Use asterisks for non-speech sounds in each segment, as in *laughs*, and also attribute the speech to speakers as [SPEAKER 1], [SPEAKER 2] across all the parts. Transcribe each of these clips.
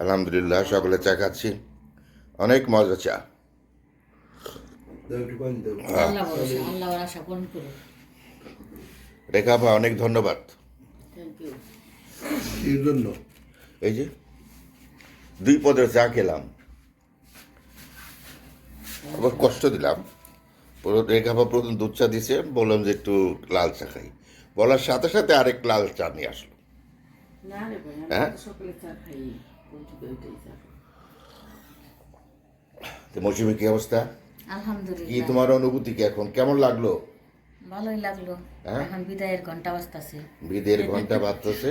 [SPEAKER 1] আলহামদুলিল্লাহ, সকলে চা খাচ্ছি। অনেক মজা চা। রেখা আপা, অনেক ধন্যবাদ। এই যে, দুই পদের চা খেলাম। আবার কষ্ট দিলাম। রেখা আপা প্রথম দুধ চা দিছে, বললাম যে একটু লাল চা খাই। বলার সাথে সাথে আরেক লাল চা নিয়ে আসলো।
[SPEAKER 2] ভাই
[SPEAKER 1] হ্যাঁ?
[SPEAKER 2] তো।
[SPEAKER 1] তো মৌসুমি কি অবস্থা? কি তোমার অনুভূতি কি এখন? কেমন লাগল?
[SPEAKER 3] ভালোই লাগল।
[SPEAKER 1] হ্যাঁ?
[SPEAKER 3] এখন বিদায়ের ঘণ্টা বাজতাছে।
[SPEAKER 1] বিদের ঘণ্টা বাজতেছে?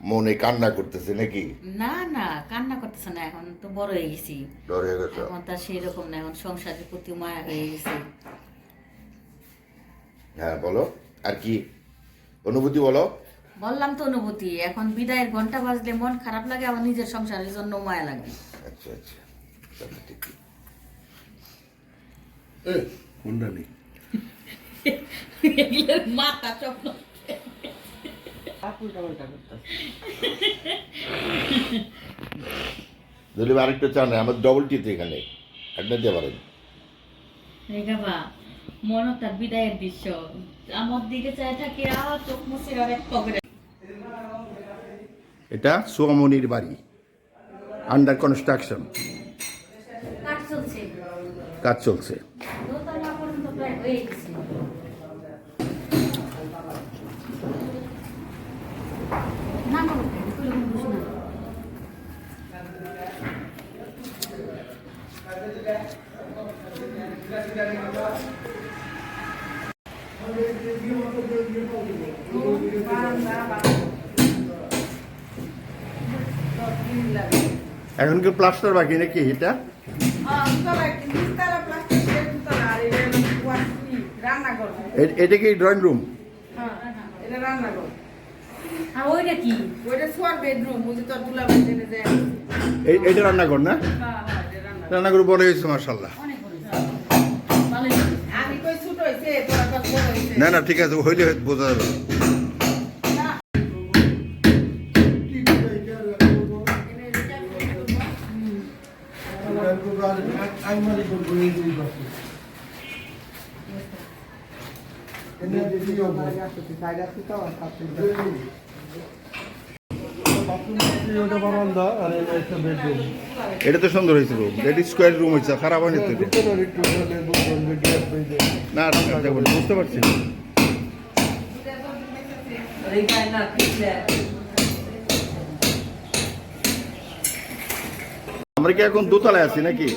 [SPEAKER 1] মনে কান্না করতেছে নাকি?
[SPEAKER 3] না না কান্না করতেছে না এখন তো বড় হয়ে গেছি।
[SPEAKER 1] ডরে গেছে?
[SPEAKER 3] এখন তার সেই রকম না এখন সংসারের প্রতি মায়া হয়ে গেছে।
[SPEAKER 1] হ্যাঁ বলো। আর কি? অনুভূতি বলো?
[SPEAKER 3] বললাম তো অনুভূতি এখন বিদায়ের ঘণ্টা বাজলে মন খারাপ লাগে আবার নিজের সংসারের জন্য মায়া লাগে।
[SPEAKER 1] আচ্ছা আচ্ছা
[SPEAKER 4] কোনটা নেই
[SPEAKER 3] মাথা
[SPEAKER 1] আরেকটা চা নেই আমার ডবল টিতে এখানে। একটা দিতে পারেন।
[SPEAKER 3] রেখাবা মনে বিদায়ের দৃশ্য। আমার দিকে চাই থাকি আর চোখ মুছে আর এক পকেটে।
[SPEAKER 5] এটা সোয়ামনির বাড়ি আন্ডার কনস্ট্রাকশন
[SPEAKER 3] কাজ চলছে
[SPEAKER 5] কাজ চলছে
[SPEAKER 3] দোতলা পর্যন্ত প্রায় হয়ে গেছে না না তুলে কোনো বসে না
[SPEAKER 5] এখন কি প্লাস্টার বাকি নাকি এটা? এটা কি ড্রয়িং রুম
[SPEAKER 2] হ্যাঁ এটা রান্নাঘর যায়
[SPEAKER 5] এটা রান্নাঘর না?
[SPEAKER 2] হ্যাঁ হ্যাঁ এটা রান্নাঘর
[SPEAKER 5] রান্নাঘর বড় হয়েছে মার্শাল্লাহ
[SPEAKER 3] অনেক বড় ভালোই লাগে।
[SPEAKER 2] আমি কই ছোট হইছে তোরা কত বড় হইছে
[SPEAKER 5] না না ঠিক আছে হইলে বোঝা যাবে।
[SPEAKER 4] ওটা বারান্দা আর এটা একটা
[SPEAKER 5] এটা তো সুন্দর হয়েছে রুম এটা স্কোয়ার রুম হয়েছে খারাপ হয়নি তো না বুঝতে পারছি। আমরা কি এখন দোতলায় আছি নাকি?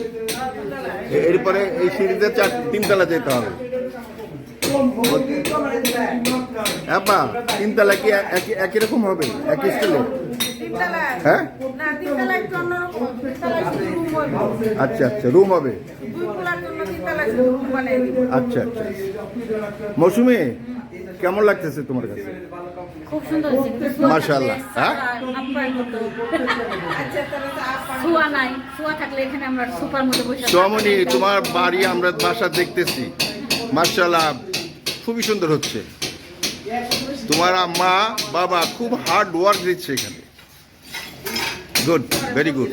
[SPEAKER 5] এরপরে এই সিঁড়িতে চার তিনতলা যেতে হবে। হ্যাঁ তিনতলা কি একই রকম হবে? একই স্টাইলে হ্যাঁ? আচ্ছা আচ্ছা রুম হবে। আচ্ছা আচ্ছা। মৌসুমি? কেমন লাগতেছে তোমার কাছে?
[SPEAKER 3] খুব সুন্দর
[SPEAKER 5] মাশাআল্লাহ, হ্যাঁ?
[SPEAKER 3] নাই থাকলে এখানে আমরা মধ্যে বসে
[SPEAKER 5] সোমনি তোমার বাড়ি আমরা বাসা দেখতেছি। মার্শাল্লাহ খুবই সুন্দর হচ্ছে। তোমার মা বাবা খুব হার্ড ওয়ার্ক দিচ্ছে এখানে। গুড ভেরি গুড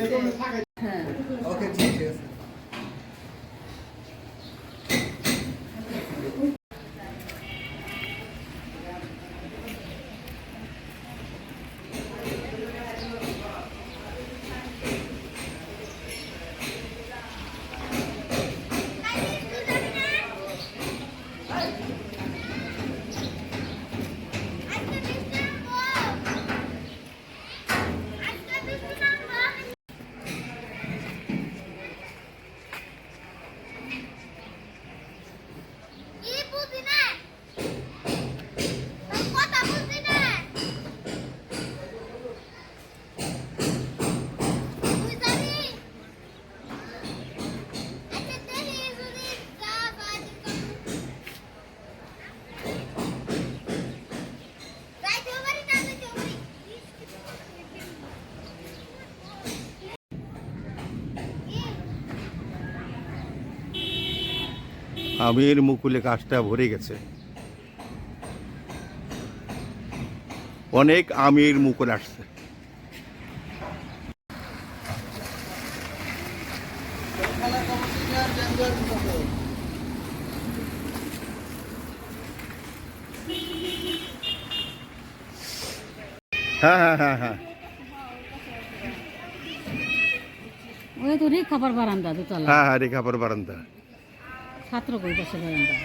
[SPEAKER 5] আমের মুকুলে গাছটা ভরে গেছে। অনেক আমের মুকুল আসছে। হ্যাঁ হ্যাঁ হ্যাঁ হ্যাঁ।
[SPEAKER 3] ওই তো রেখাপার বারান্দা দুতলা।
[SPEAKER 5] হ্যাঁ হ্যাঁ রেখাপার বারান্দা।
[SPEAKER 3] ছাত্র বসে বারান্দা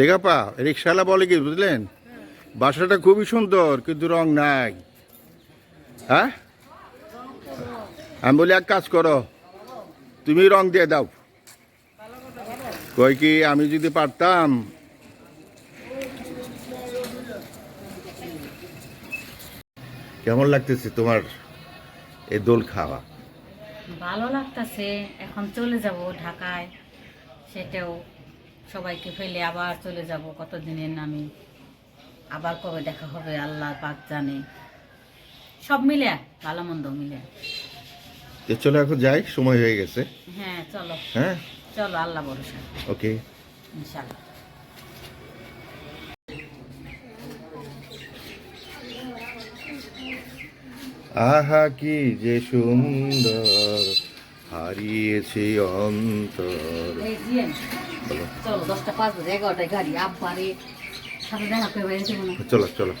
[SPEAKER 5] রেখাপা রিক্সাওয়ালা বলে কি, বুঝলেন? বাসাটা খুবই সুন্দর, কিন্তু রং নাই। হ্যাঁ? আমি বলি, এক কাজ করো, তুমি রং দিয়ে দাও। কই কি, আমি যদি পারতাম। কেমন লাগতেছে তোমার? এই দোল খাওয়া।
[SPEAKER 3] ভালো লাগতাছে এখন চলে যাব ঢাকায়। সেটাও সবাইকে ফেলে আবার চলে যাব কতদিনের নামে। আবার কবে দেখা হবে আল্লাহ পাক জানে। সব মিলে ভালো মন্দ মিলে।
[SPEAKER 5] তো চলো এখন যাই সময় হয়ে গেছে।
[SPEAKER 3] হ্যাঁ চলো।
[SPEAKER 5] হ্যাঁ?
[SPEAKER 3] চলো আল্লাহ ভরসা।
[SPEAKER 5] ওকে।
[SPEAKER 3] ইনশাল্লাহ।
[SPEAKER 5] আহা কি যে সুন্দর হারিয়েছে অন্তর। চলো
[SPEAKER 3] চলো দশটা পাঁচ বাজে এগারোটায় গাড়ি আব্বারে সাথে দেখা করে বাইরে যাব না
[SPEAKER 5] চলো চলো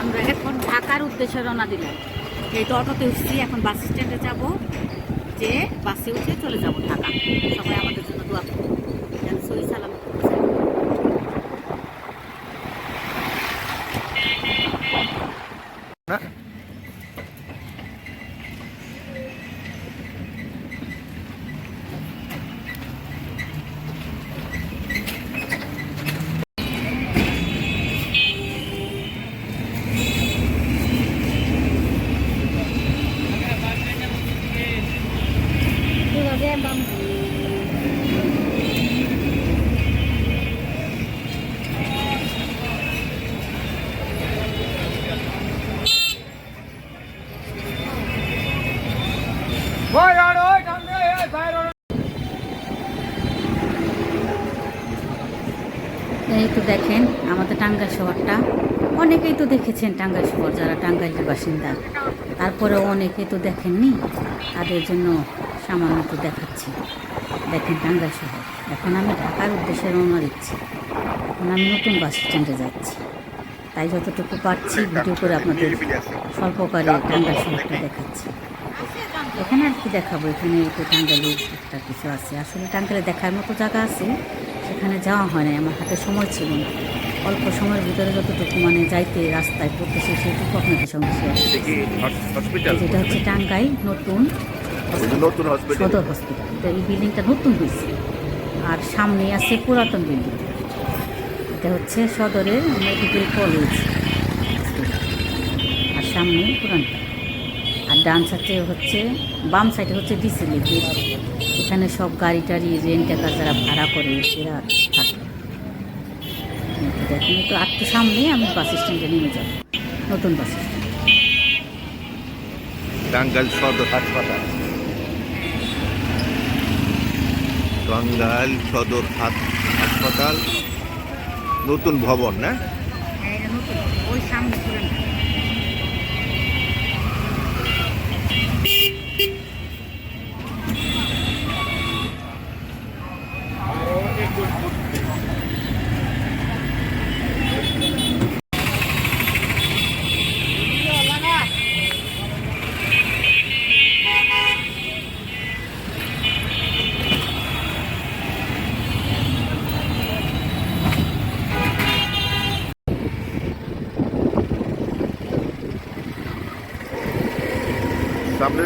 [SPEAKER 3] আমরা এখন ঢাকার উদ্দেশ্যে রওনা দিলাম। এই তো অটোতে উঠছি, এখন বাস স্ট্যান্ডে যাব। যে বাসে উঠে চলে যাব ঢাকা। সবাই আমাদের জন্য দোয়া করুন সালামত এই তো দেখেন, আমাদের টাঙ্গাইল শহরটা। অনেকেই তো দেখেছেন টাঙ্গাইল শহর, যারা টাঙ্গাইলের বাসিন্দা। তারপরেও অনেকে তো দেখেননি, তাদের জন্য সামান্য তো দেখাচ্ছি। দেখেন টাঙ্গাইল শহর। এখন আমি ঢাকার উদ্দেশ্যে রওনা দিচ্ছি। এখন আমি নতুন বাস স্ট্যান্ডে যাচ্ছি। তাই যতটুকু পারছি, ভিডিও করে আপনাদের স্বল্পকারে টাঙ্গাইল শহরটা দেখাচ্ছি। এখানে আর কি দেখাবো? এখানে একটু টাঙ্গাইলের একটা কিছু আছে। আসলে টাঙ্গাইলে দেখার মতো জায়গা আছে সেখানে যাওয়া হয় না আমার হাতে সময় ছিল না। অল্প সময়ের ভিতরে যতটুকু মানে যাইতে রাস্তায় পড়তেছে সেটুকু আপনাদের সঙ্গে শেয়ার যেটা হচ্ছে টাঙ্গাই নতুন
[SPEAKER 5] নতুন হসপিটাল
[SPEAKER 3] সদর হসপিটাল তো এই বিল্ডিংটা নতুন হয়েছে। আর সামনে আছে পুরাতন বিল্ডিং এটা হচ্ছে সদরের মেডিকেল কলেজ আর সামনে পুরানটা। ডান সাইডে হচ্ছে বাম সাইডে হচ্ছে ডিসিলি এখানে সব গাড়ি টাড়ি রেন্ট টাকা যারা ভাড়া করে এরা থাকে। তো দেখুন একটু আটটু সামনে আমি বাস স্ট্যান্ডে নেমে যাব। নতুন বাস স্ট্যান্ড।
[SPEAKER 5] টাঙ্গাইল সদর হাসপাতাল। টাঙ্গাইল সদর হাসপাতাল। নতুন ভবন না?
[SPEAKER 3] হ্যাঁ, ওই সামনে।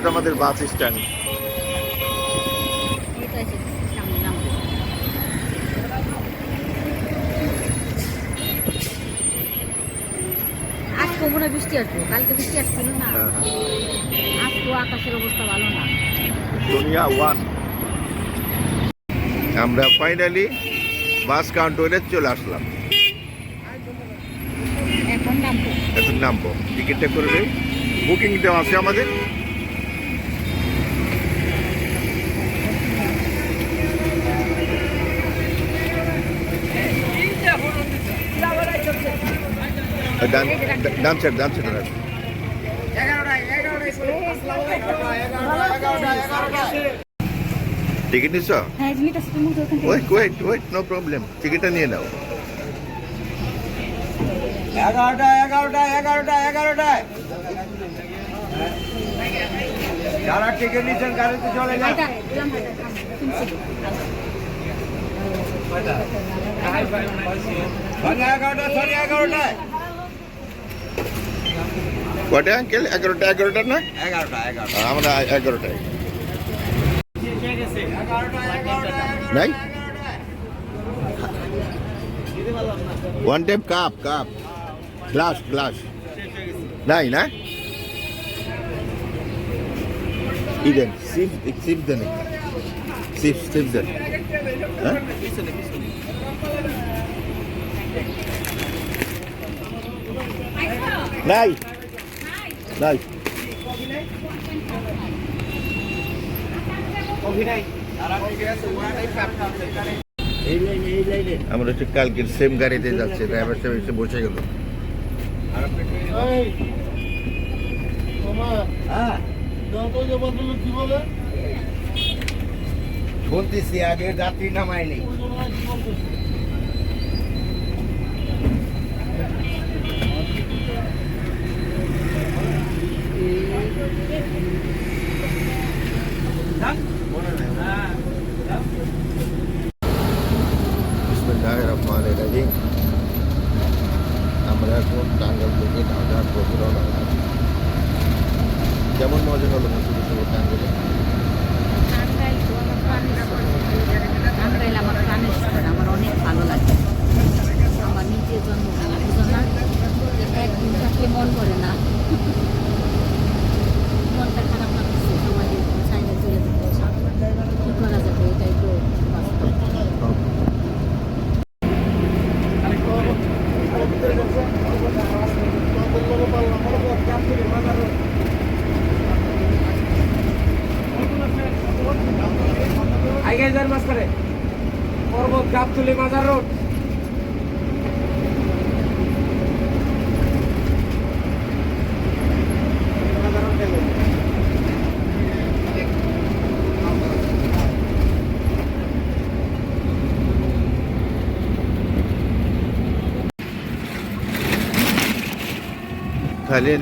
[SPEAKER 5] তো আমাদের বাস স্ট্যান্ড।
[SPEAKER 3] এটা মনে হয় বৃষ্টি আসব? কালকে বৃষ্টি আসছিল না।
[SPEAKER 5] হ্যাঁ।
[SPEAKER 3] আজকে আকাশের অবস্থা ভালো না।
[SPEAKER 5] ওয়ান আমরা ফাইনালি বাস কাউন্টারে চলে আসলাম।
[SPEAKER 3] এখন নামবো।
[SPEAKER 5] টিকিটটা করে বুকিং দেওয়া আছে আমাদের। ডান ডান সাইড ডান সাইড টিকিট নিচ্ছ?
[SPEAKER 3] থেকে
[SPEAKER 5] wait wait wait no problem টিকিটটা নিয়ে নাও।
[SPEAKER 4] এগারোটা এগারোটা এগারোটা এগারোটায় যারা টিকিট নিচ্ছেন গাড়িতে চলে যান। এগারোটা সন্ধ্যা এগারোটায়।
[SPEAKER 5] কটা আঙ্কেল এগারোটা এগারোটা না
[SPEAKER 4] এগারোটা এগারোটা
[SPEAKER 5] আমরা এগারোটায়
[SPEAKER 4] এগারোটা এগারোটা
[SPEAKER 5] নাই one time cup cup glass glass নাই না then sip sip then sip sip then হ্যাঁ নাই নাই আমরা হচ্ছে কালকের সেম গাড়িতে যাচ্ছি ড্রাইভার সাহেব এসে বসে গেল।
[SPEAKER 4] হ্যাঁ। বলতেছি আগে যাত্রী নামায়নি।
[SPEAKER 5] বিসমুল্লাহ রহমান রাহিম আমরা এখন টাঙ্গাল থেকে ঢাকার প্রতি রওনা হলাম। কেমন মজা হলো মুসুর সবর টাঙ্গালে
[SPEAKER 3] টাঙ্গাইল তো আমার প্রাণের শহর। টাঙ্গাইল আমার প্রাণের শহর আমার অনেক ভালো লাগে আমার নিজের জন্মভূমি বুঝো না একদিন থাকলে মন করে না মনটা খারাপ লাগছে সবাই চাইলে চলে যেতে কি করা যাবে এটাই তো বাস্তব
[SPEAKER 4] আগে যার মাস করে পর্বত গাবতুলি মাজার রোড
[SPEAKER 5] তাহলে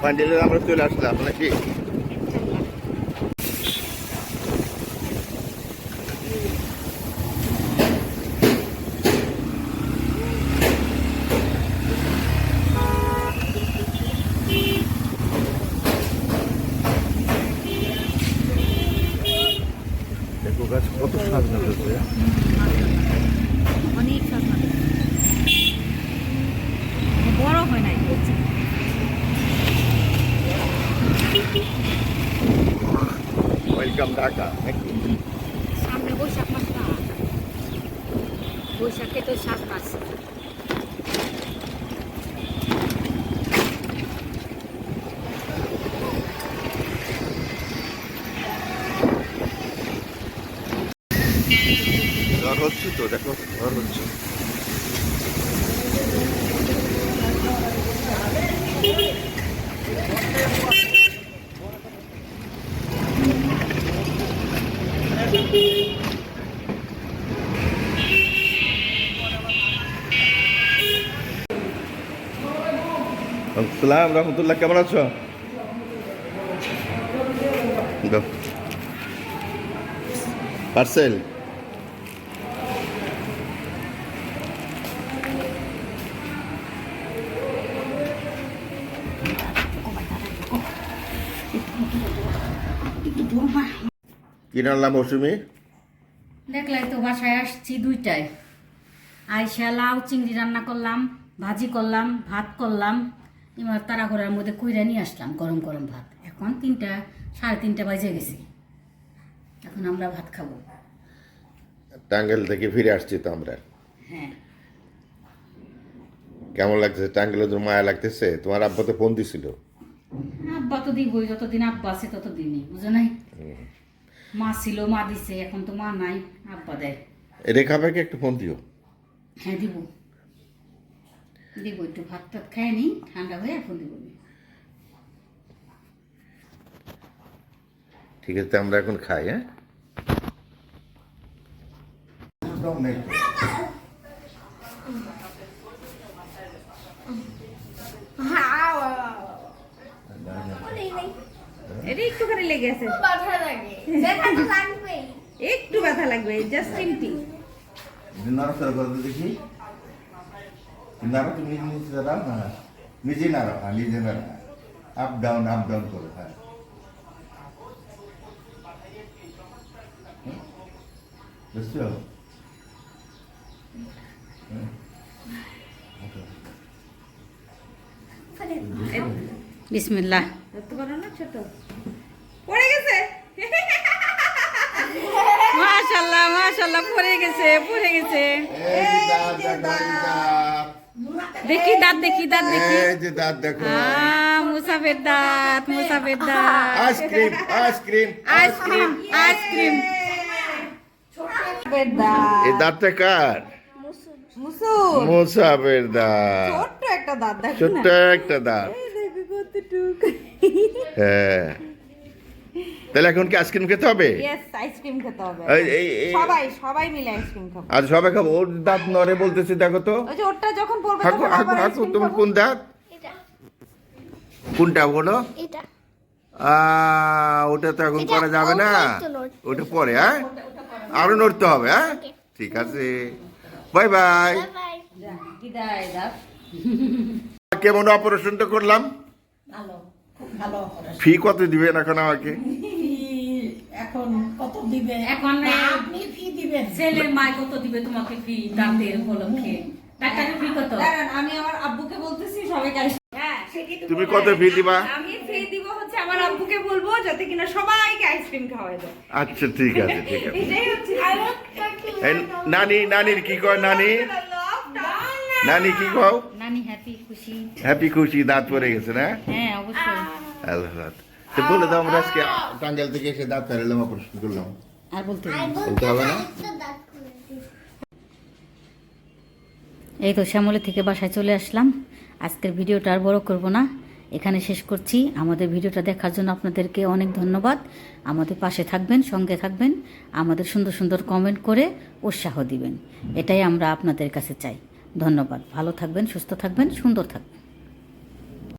[SPEAKER 5] পান্ডেলে আমরা চলে আসলাম নাকি দেখো গাছ কত সাজানো হয়েছে
[SPEAKER 3] অনেক স্বপ্ন বড় হয় নাই বলছি
[SPEAKER 5] ওয়েলকাম ঢাকা
[SPEAKER 3] সামনে বৈশাখ মাস না। বৈশাখে তো শ্বাস মাস।
[SPEAKER 5] জ্বর হচ্ছে তো দেখো জ্বর হচ্ছে। আসসালাম রহমতুল্লাহ কেমন আছো? পার্সেল। কি রান্না মৌসুমি
[SPEAKER 3] দেখলাই তো বাসায় আসছি দুইটায়। আইসা লাউ চিংড়ি রান্না করলাম ভাজি করলাম ভাত করলাম এবার তাড়াঘরের মধ্যে কইরা নিয়ে আসলাম গরম গরম ভাত। এখন তিনটা সাড়ে তিনটা বাজে গেছে। এখন আমরা ভাত খাব।
[SPEAKER 5] টাঙ্গাইল থেকে ফিরে আসছি তো আমরা।
[SPEAKER 3] হ্যাঁ।
[SPEAKER 5] কেমন লাগতেছে টাঙ্গাইলে তোর মায়া লাগতেছে? তোমার আব্বা তো ফোন দিছিল।
[SPEAKER 3] আব্বা তো দিবই যতদিন আব্বা আছে ততদিনই বুঝো নাই? মা ছিল মা দিছে এখন তো মা নাই আব্বা দেয়।
[SPEAKER 5] রেখা ভাইকে একটু ফোন দিও।
[SPEAKER 3] হ্যাঁ দিব। দিব একটু ভাত টাত খাই নি ঠান্ডা হয়ে এখন দিব।
[SPEAKER 5] ঠিক আছে আমরা এখন খাই হ্যাঁ?
[SPEAKER 2] এটা একটুখানি লেগে আছে।
[SPEAKER 1] ব্যথা লাগে। ব্যথা তো লাগবেই।
[SPEAKER 2] একটু ব্যথা লাগবে জাস্ট সিমটি
[SPEAKER 5] নড়াচড়া করে তো দেখি। নাড়া তুমি নিজে নিজে দাঁড়াও না নিজে নাড়াও হ্যাঁ নিজে নাড়া আপ ডাউন আপ ডাউন করো হ্যাঁ। হুম? বুঝছ?
[SPEAKER 3] বিসমিল্লাহ।
[SPEAKER 2] ধরতে পারো না ছোট? পড়ে গেছে?
[SPEAKER 3] মাশাল্লাহ মাশাল্লাহ পড়ে গেছে পড়ে গেছে।
[SPEAKER 5] দেখো, দাঁত।
[SPEAKER 3] দেখি দাঁত দেখি।
[SPEAKER 5] এই যে দাঁত দেখো।
[SPEAKER 3] মুসাফের দাঁত মুসাফের দাঁত।
[SPEAKER 5] Ice cream ice cream
[SPEAKER 3] ice cream ice cream.
[SPEAKER 5] এই দাঁতটা কার?
[SPEAKER 2] মুসুর।
[SPEAKER 5] মোসাবের দাঁত।
[SPEAKER 2] ছোট্ট একটা দাঁত দেখো
[SPEAKER 5] ছোট্ট একটা দাঁত। হ্যাঁ। তাহলে এখন কি আইসক্রিম খেতে হবে?
[SPEAKER 2] আইসক্রিম খেতে
[SPEAKER 5] এই-
[SPEAKER 2] সবাই সবাই মিলে আইসক্রিম খাব।
[SPEAKER 5] আজ সবাই খাব। ওর দাঁত নড়ে বলতেছে দেখো তো।
[SPEAKER 2] ওই যে ওরটা যখন পড়বে তখন আবার
[SPEAKER 5] হাকু তোমার কোন দাঁত?
[SPEAKER 1] এটা।
[SPEAKER 5] কোনটা বলো?
[SPEAKER 1] এটা।
[SPEAKER 5] আহ, ওটা তো এখন করা যাবে না। ওটা পরে হ্যাঁ? আরও নড়তে হবে হ্যাঁ? ঠিক আছে। Bye bye.
[SPEAKER 1] বাই
[SPEAKER 5] কেমন অপারেশনটা করলাম?
[SPEAKER 6] ভালো। ভালো।
[SPEAKER 5] ফি কত দিবেন এখন আমাকে? *laughs*
[SPEAKER 6] এখন কত দিবে?
[SPEAKER 3] এখন
[SPEAKER 6] আপনি ফি দিবেন।
[SPEAKER 3] ছেলের মায় কত দিবে তোমাকে ফি দাঁতের উপলক্ষে? ডাক্তারের ফি কত?
[SPEAKER 2] আমি আমার আব্বুকে বলতেছি সবাইকে হ্যাঁ
[SPEAKER 5] তুমি কত ফি দিবা?
[SPEAKER 2] আমি ফ্রি দিব হচ্ছে আমার আব্বুকে বলব যাতে কিনা সবাইকে আইসক্রিম
[SPEAKER 5] আচ্ছা ঠিক আছে ঠিক আছে।
[SPEAKER 2] এটাই হচ্ছে
[SPEAKER 5] এই নানি নানির কি কয় নানি? নানি কি কও?
[SPEAKER 3] নানি হ্যাপি খুশি।
[SPEAKER 5] হ্যাপি খুশি দাঁত পড়ে গেছে না?
[SPEAKER 3] হ্যাঁ অবশ্যই।
[SPEAKER 5] আল্লাহ তো বলে দাও আমরা আজকে টাঙ্গাইল থেকে এসে দাঁত ফেরালাম অপারেশন করলাম।
[SPEAKER 3] আর বলতে
[SPEAKER 5] বলতে হবে না?
[SPEAKER 3] এই তো শ্যামলী থেকে বাসায় চলে আসলাম। আজকের ভিডিওটা আর বড় করব না। এখানে শেষ করছি। আমাদের ভিডিওটা দেখার জন্য আপনাদেরকে অনেক ধন্যবাদ। আমাদের পাশে থাকবেন সঙ্গে থাকবেন। আমাদের সুন্দর সুন্দর কমেন্ট করে উৎসাহ দিবেন। এটাই আমরা আপনাদের কাছে চাই। ধন্যবাদ। ভালো থাকবেন সুস্থ থাকবেন সুন্দর থাকবেন।